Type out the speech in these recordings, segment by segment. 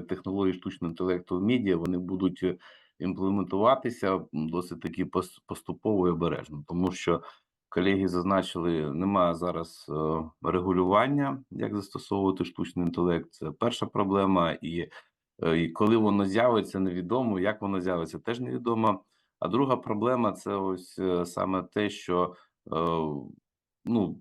технології штучного інтелекту в медіа вони будуть е, імплементуватися досить таки поступово і обережно, тому що колеги зазначили, немає зараз е, регулювання, як застосовувати штучний інтелект. Це перша проблема, і, е, і коли воно з'явиться, невідомо. Як воно з'явиться, теж невідомо. А друга проблема це ось е, саме те, що е, ну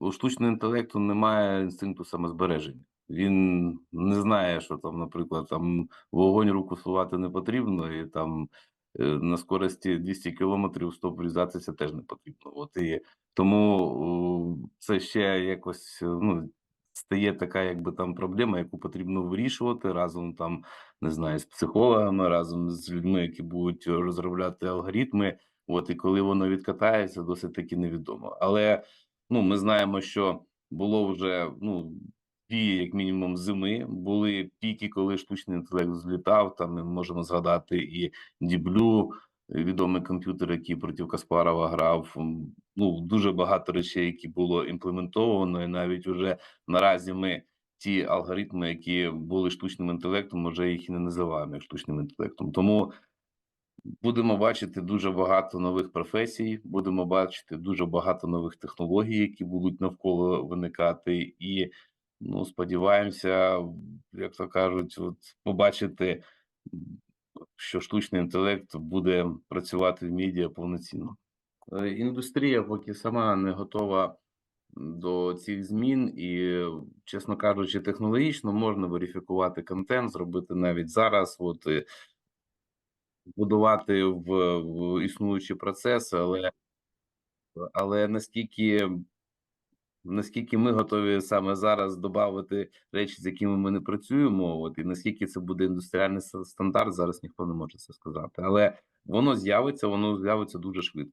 у штучного інтелекту немає інстинкту самозбереження. Він не знає, що там, наприклад, там вогонь руку сувати не потрібно, і там е, на скорості 200 кілометрів стоп врізатися теж не потрібно. От і тому це ще якось е, ну, стає така, якби там проблема, яку потрібно вирішувати разом там, не знаю, з психологами, разом з людьми, які будуть розробляти алгоритми. От і коли воно відкатається, досить таки невідомо. Але ну, ми знаємо, що було вже ну дві, як мінімум, зими. Були піки, коли штучний інтелект злітав. Там ми можемо згадати і Діблю, відомий комп'ютер, який проти Каспарова грав. Ну дуже багато речей, які було імплементовано, і навіть уже наразі ми. Ті алгоритми, які були штучним інтелектом, вже їх і не називаємо як штучним інтелектом. Тому будемо бачити дуже багато нових професій, будемо бачити дуже багато нових технологій, які будуть навколо виникати, і ну сподіваємося, як то кажуть, от побачити, що штучний інтелект буде працювати в медіа повноцінно. Е, Індустрія поки сама не готова до цих змін, і, чесно кажучи, технологічно можна верифікувати контент, зробити навіть зараз. От е, будувати в, в існуючі процеси, але, але наскільки, наскільки ми готові саме зараз додати речі, з якими ми не працюємо, от і наскільки це буде індустріальний стандарт, зараз ніхто не може це сказати. Але воно з'явиться, воно з'явиться дуже швидко.